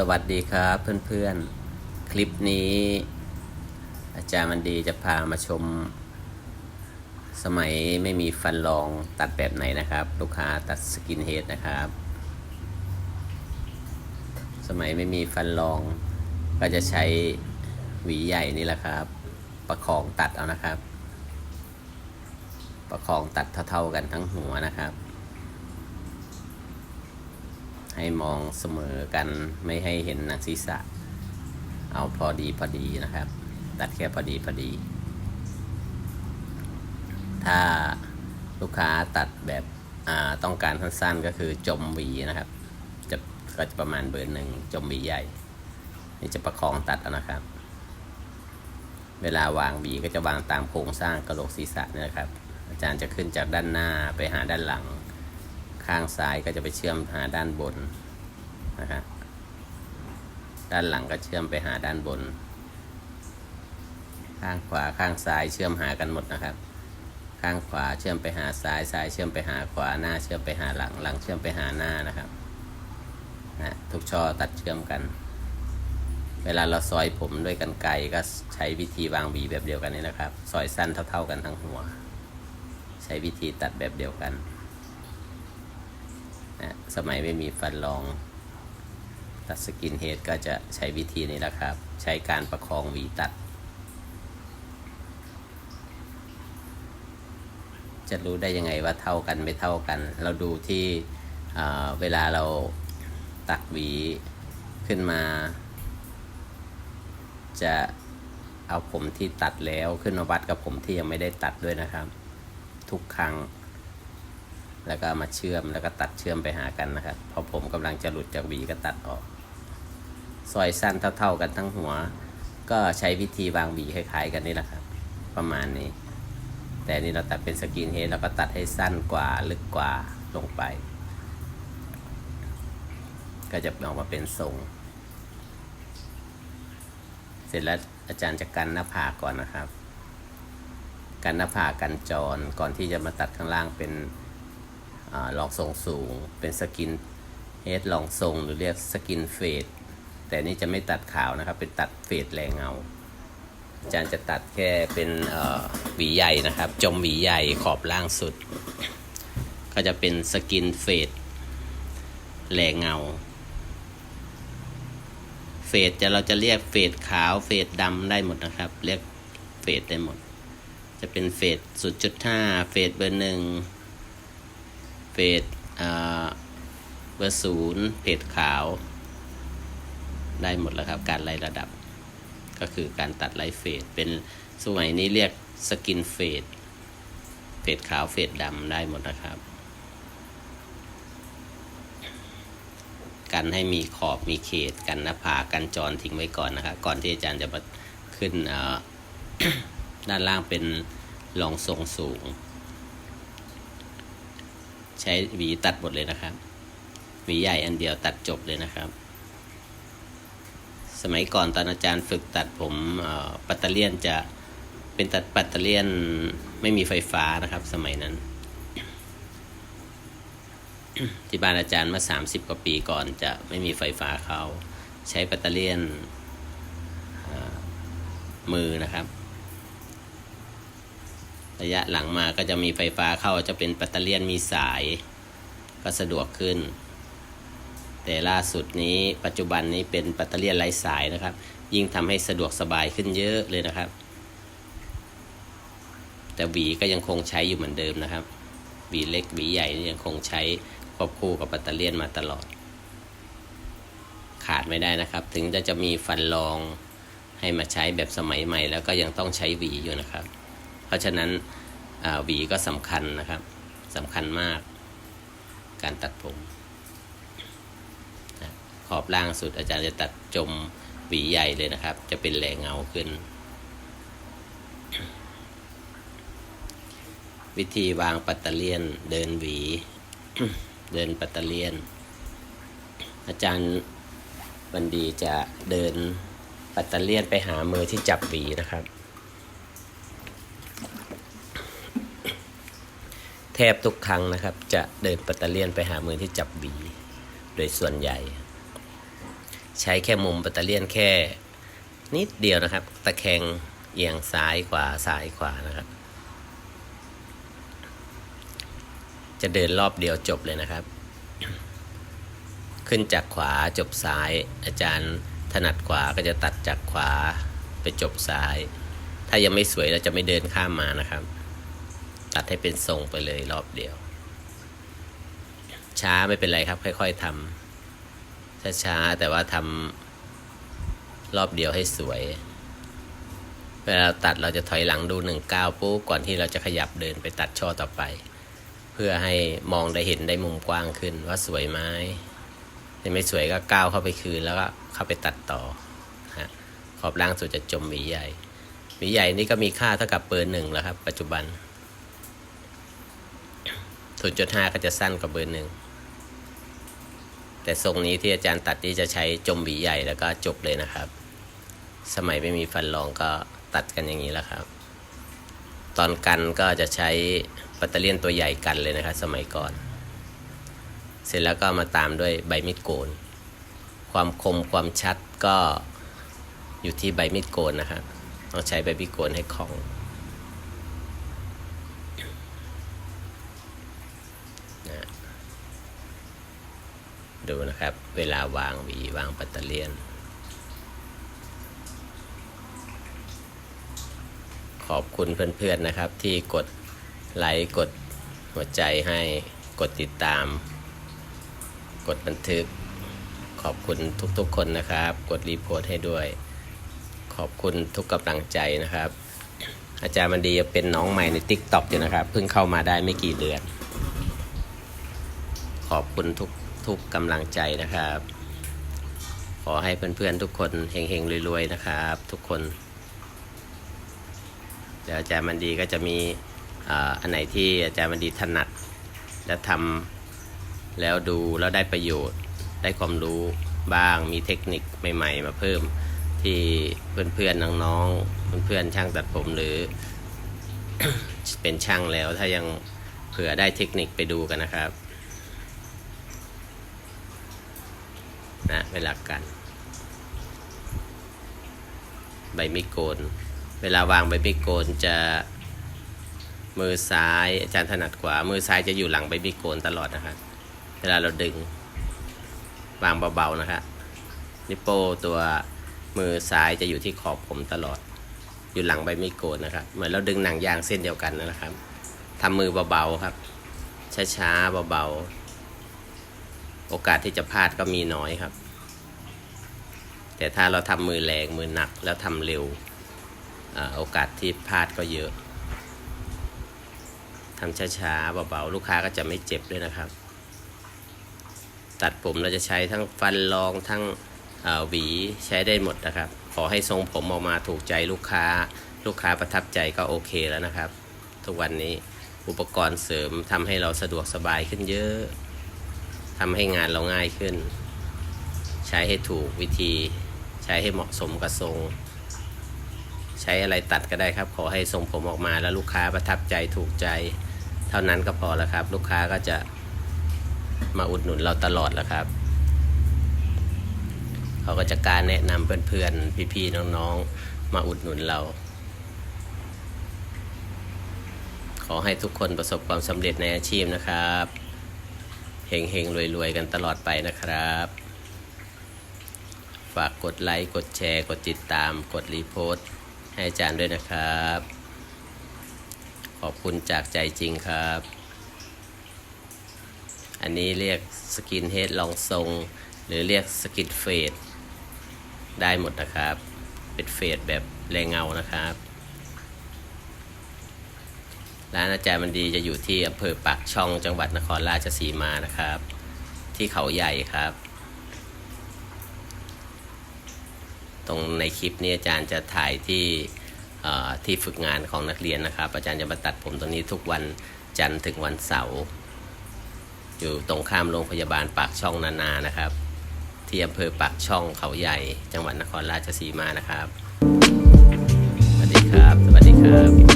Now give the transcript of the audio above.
สวัสดีครับเพื่อนๆ คลิปนี้ อาจารย์มันดีจะพามาชม สมัยไม่มีฟันรองตัดแบบไหนนะครับ ลูกค้าตัดสกินเฮดนะครับ สมัยไม่มีฟันรองก็จะใช้หวีใหญ่นี่แหละครับ ประคองตัดเอานะครับ ประคองตัดเท่าๆกันทั้งหัวนะครับ ให้มองเสมอกันไม่ให้เห็นหนังศีรษะ เอาพอดีพอดีนะครับ ตัดแค่พอดีพอดี ถ้าลูกค้าตัดแบบต้องการสั้นๆก็คือจมหวีนะครับ จะก็จะประมาณเบอร์หนึ่งจมหวีใหญ่ นี่จะประคองตัดนะครับ เวลาวางหวีก็จะวางตามโครงสร้างกระโหลกศีรษะนี่นะครับ อาจารย์จะขึ้นจากด้านหน้าไปหาด้านหลัง ข้างซ้ายก็จะไปเชื่อมหาด้านบนนะครับด้านหลังก็เชื่อมไปหาด้านบน ข้างขวาข้างซ้ายเชื่อมหากันหมดนะครับ ข้างขวาเชื่อมไปหาซ้ายซ้ายเชื่อมไปหาขวาหน้าเชื่อมไปหาหลังหลังเชื่อมไปหาหน้านะครับนะทุกช่อตัดเชื่อมกัน เวลาเราซอยผมด้วยกันไกก็ใช้วิธีวางหวีแบบเดียวกันนี่นะครับ ซอยสั้นเท่า ๆกันทั้งหัว ใช้วิธีตัดแบบเดียวกัน นะสมัยไม่มีฟันรองตัดสกินเฮดก็จะใช้วิธีนี้แหละครับ ใช้การประคองหวีตัด จะรู้ได้ยังไงว่าเท่ากันไม่เท่ากัน เราดูที่เวลาเราตัดหวีขึ้นมา จะเอาผมที่ตัดแล้วขึ้นมาวัดกับผมที่ยังไม่ได้ตัดด้วยนะครับ ทุกครั้ง แล้วก็มาเชื่อมแล้วก็ตัดเชื่อมไปหากันนะครับพอผมกำลังจะหลุดจากหวีก็ตัดออกซอยสั้นเท่า ๆกันทั้งหัว ก็ใช้วิธีวางหวีคล้ายๆกันนี่แหละครับ ประมาณนี้ แต่นี่เราตัดเป็นสกินเฮดเราก็ตัดให้สั้นกว่าลึกกว่าลงไป ก็จะออกมาเป็นทรง เสร็จแล้วอาจารย์จะกันหน้าผากก่อนนะครับ กันหน้าผากกันจรก่อนที่จะมาตัดข้างล่างเป็น ลองทรงสูง เป็นสกินเฮดลองทรงหรือเรียกสกินเฟดแต่นี่จะไม่ตัดขาวนะครับ เป็นตัดเฟดแรงเงาอาจารย์จะตัดแค่เป็นหวีใหญ่นะครับ จมหวีใหญ่ขอบล่างสุด ก็จะเป็นสกินเฟดแรงเงา เฟดจะเราจะเรียกเฟดขาวเฟดดำได้หมดนะครับ เรียกเฟดได้หมด จะเป็นเฟดสุดจุดห้าเฟดเบอร์หนึ่ง เฟดอ่าเบอร์ศูนย์เฟดขาว ได้หมดแล้วครับการไล่ระดับ ก็คือการตัดไล่เฟดเป็นสมัยนี้เรียกสกินเฟดเฟดขาวเฟดดำได้หมดนะครับ กันให้มีขอบมีเขตกันหน้าผากันจรทิ้งไว้ก่อนนะครับก่อนที่อาจารย์จะมาขึ้นเอ่อด้านล่างเป็นรองทรงสูง ใช้หวีตัดหมดเลยนะครับ หวีใหญ่อันเดียวตัดจบเลยนะครับ สมัยก่อนตอนอาจารย์ฝึกตัดผมปัตเตอร์เลียนจะเป็นตัดปัตเตอร์เลียนไม่มีไฟฟ้านะครับ สมัยนั้น ที่บ้านอาจารย์เมื่อ30 กว่าปีก่อนจะไม่มีไฟฟ้าเขาใช้ปัตเตอร์เลียนมือนะครับ ระยะหลังมาก็จะมีไฟฟ้าเข้าจะเป็นปัตเตอร์เลียนมีสายก็สะดวกขึ้น แต่ล่าสุดนี้ปัจจุบันนี้เป็นปัตเตอร์เลียนไร้สายนะครับ ยิ่งทำให้สะดวกสบายขึ้นเยอะเลยนะครับ แต่หวีก็ยังคงใช้อยู่เหมือนเดิมนะครับหวีเล็กหวีใหญ่ยังคงใช้ควบคู่กับปัตเตอร์เลียนมาตลอด ขาดไม่ได้นะครับ ถึงจะจะมีฟันรองให้มาใช้แบบสมัยใหม่ แล้วก็ยังต้องใช้หวีอยู่นะครับ เพราะฉะนั้นหวีก็สำคัญนะครับสำคัญมากการตัดผมขอบล่างสุดอาจารย์จะตัดจมหวีใหญ่เลยนะครับ จะเป็นแหลงเงาขึ้น วิธีวางปัตเตเลียนเดินหวี เดินปัตเตเลียน อาจารย์บันดีจะเดินปัตเตเลียนไปหามือที่จับหวีนะครับ แทบทุกครั้งนะครับ จะเดินปัตเตเลียนไปหามือที่จับหวีโดยส่วนใหญ่ ใช้แค่มุมแบตเตเลียนแค่นิดเดียวนะครับ ตะแคงเอียงซ้ายขวาซ้ายขวานะครับ จะเดินรอบเดียวจบเลยนะครับ ขึ้นจากขวาจบซ้าย อาจารย์ถนัดขวาก็จะตัดจากขวาไปจบซ้าย ถ้ายังไม่สวยเราจะไม่เดินข้ามมานะครับ ตัดให้เป็นทรงไปเลยรอบเดียว ช้าไม่เป็นไรครับ ค่อย ๆทำช้าๆแต่ว่าทำรอบเดียวให้สวย เวลาเราตัดเราจะถอยหลังดูหนึ่งก้าวปุ๊บก่อนที่เราจะขยับเดินไปตัดช่อต่อไป เพื่อให้มองได้เห็นได้มุมกว้างขึ้นว่าสวยไหมถ้าไม่สวยก็ก้าวเข้าไปคืนแล้วก็เข้าไปตัดต่อฮะขอบล่างสุดจะจมหวีใหญ่หวีใหญ่นี่ก็มีค่าเท่ากับเบอร์หนึ่งแล้วครับ ปัจจุบัน 0.5 ก็จะสั้นกว่าเบอร์หนึ่งแต่ทรงนี้ที่อาจารย์ตัดที่จะใช้จมหวีใหญ่แล้วก็จบเลยนะครับ สมัยไม่มีฟันรองก็ตัดกันอย่างนี้แล้วครับ ตอนกันก็จะใช้ปัตเตอร์เลียนตัวใหญ่กันเลยนะครับ สมัยก่อน เสร็จแล้วก็มาตามด้วยใบมีดโกน ความคมความชัดก็อยู่ที่ใบมีดโกนนะครับต้องใช้ใบมีดโกนให้คล่อง ดูนะครับ เวลาวางหวีวางปัตเตอร์เลียน ขอบคุณเพื่อนๆนะครับ ที่กดไลค์กดหัวใจให้กดติดตาม กดบันทึก ขอบคุณทุกๆคนนะครับ กดรีโพสต์ให้ด้วย ขอบคุณทุกกำลังใจนะครับ อาจารย์มันดีเป็นน้องใหม่ใน t ิ k t o k อยู่นะครับ เพิ่งเข้ามาได้ไม่กี่เดือน ขอบคุณทุก ทุกกำลังใจนะครับ ขอให้เพื่อนๆทุกคนเฮงๆรวยๆนะครับ ทุกคน เดี๋ยวอาจารย์มันดีก็จะมีอันไหนที่อาจารย์มันดีถนัด แล้วทำแล้วดูแล้วได้ประโยชน์ ได้ความรู้บ้างมีเทคนิคใหม่ๆ มาเพิ่มที่เพื่อนๆน้องๆเพื่อนๆช่างตัดผมหรือ เป็นช่างแล้วถ้ายังเผื่อได้เทคนิคไปดูกันนะครับ นะเวลากัน ใบมีโกน เวลาวางใบมีโกนจะมือซ้ายอาจารย์ถนัดกว่ามือซ้ายจะอยู่หลังใบมีโกนตลอดนะครับเวลาเราดึงวางเบาๆนะครับนิโป้ตัวมือซ้ายจะอยู่ที่ขอบผมตลอด อยู่หลังใบมีดโกนนะครับ เหมือนเราดึงหนังยางเส้นเดียวกันนะครับทำมือเบาๆครับ ช้าๆเบาๆ โอกาสที่จะพลาดก็มีน้อยครับ แต่ถ้าเราทำมือแรงมือหนักแล้วทำเร็วอ่าโอกาสที่พลาดก็เยอะทำช้าๆเบาๆลูกค้าก็จะไม่เจ็บด้วยนะครับ ตัดผมเราจะใช้ทั้งฟันรองทั้งหวีใช้ได้หมดนะครับ ขอให้ทรงผมออกมาถูกใจลูกค้า ลูกค้าประทับใจก็โอเคแล้วนะครับ ทุกวันนี้อุปกรณ์เสริมทำให้เราสะดวกสบายขึ้นเยอะ ทำให้งานเราง่ายขึ้น ใช้ให้ถูกวิธี ใช้ให้เหมาะสมกับทรง ใช้อะไรตัดก็ได้ครับ ขอให้ทรงผมออกมาแล้วลูกค้าประทับใจถูกใจ เท่านั้นก็พอแล้วครับ ลูกค้าก็จะมาอุดหนุนเราตลอดแล้วครับ เขาก็จะการแนะนำเพื่อนๆพี่ๆน้องๆ มาอุดหนุนเรา ขอให้ทุกคนประสบความสำเร็จในอาชีพนะครับ เฮงๆรวยๆกันตลอดไปนะครับ ฝากกดไลค์ กดแชร์ กดติดตาม กดรีโพสต์ให้อาจารย์ด้วยนะครับ ขอบคุณจากใจจริงครับ อันนี้เรียกสกินเฮดลองทรง หรือเรียกสกินเฟดได้หมดนะครับ เป็นเฟดแบบแรงเงานะครับ ร้านอาจารย์มันดีจะอยู่ที่อำเภอปากช่องจังหวัดนครราชสีมานะครับ ที่เขาใหญ่ครับ ตรงในคลิปนี้อาจารย์จะถ่ายที่ที่ฝึกงานของนักเรียนนะครับ อาจารย์จะมาตัดผมตรงนี้ทุกวันจันทร์ถึงวันเสาร์อยู่ตรงข้ามโรงพยาบาลปากช่องนานานะครับ ที่อำเภอปากช่องเขาใหญ่ จังหวัดนครราชสีมานะครับ สวัสดีครับ สวัสดีครับ